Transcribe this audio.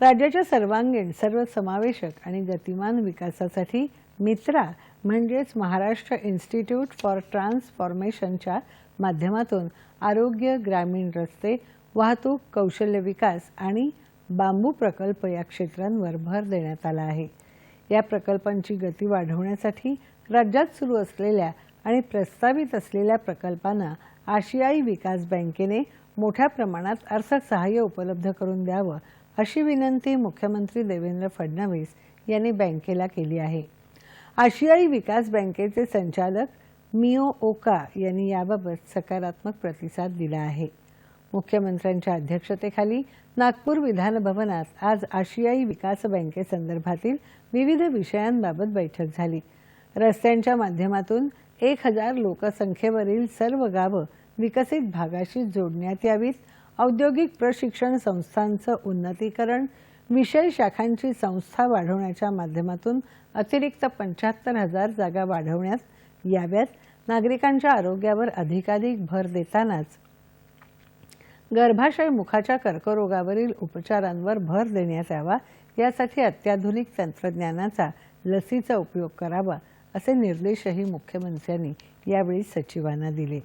राज्याच्या सर्वांगीण सर्वसमावेशक आणि गतिमान विकासासाठी मित्रा म्हणजेच महाराष्ट्र इन्स्टिट्यूट फॉर ट्रान्सफॉर्मेशनच्या माध्यमातून आरोग्य ग्रामीण रस्ते वाहतूक कौशल्य विकास आणि बांबू प्रकल्प या क्षेत्रांवर भर देण्यात आला आहे. या प्रकल्पांची गती वाढवण्यासाठी राज्यात सुरू असलेल्या आणि प्रस्तावित असलेल्या प्रकल्पांना आशियाई विकास बँकेने मोठ्या प्रमाणात अर्थसहाय्य उपलब्ध करून द्यावं अशी विनंती मुख्यमंत्री देवेंद्र फडणवीस यांनी बँकेला केली आहे. आशियाई विकास बँकेचे संचालक मिओ ओका यांनी याबाबत सकारात्मक प्रतिसाद दिला आहे. मुख्यमंत्र्यांच्या अध्यक्षतेखाली नागपूर विधान भवनात आज आशियाई विकास बँकेसंदर्भातील विविध विषयांबाबत बैठक झाली. रस्त्यांच्या माध्यमातून एक हजार लोकसंख्येवरील सर्व गावं विकसित भागाशी जोडण्यात यावीत औद्योगिक प्रशिक्षण संस्थांचं उन्नतीकरण विषय शाखांची संस्था वाढवण्याच्या माध्यमातून अतिरिक्त पंच्याहत्तर हजार जागा वाढवण्यात याव्यात. नागरिकांच्या आरोग्यावर अधिकाधिक भर देतानाच गर्भाशय मुखाच्या कर्करोगावरील उपचारांवर भर देण्यात यावा. यासाठी अत्याधुनिक तंत्रज्ञानाचा लसीचा उपयोग करावा असे निर्देशही मुख्यमंत्र्यांनी यावेळी सचिवांना दिले.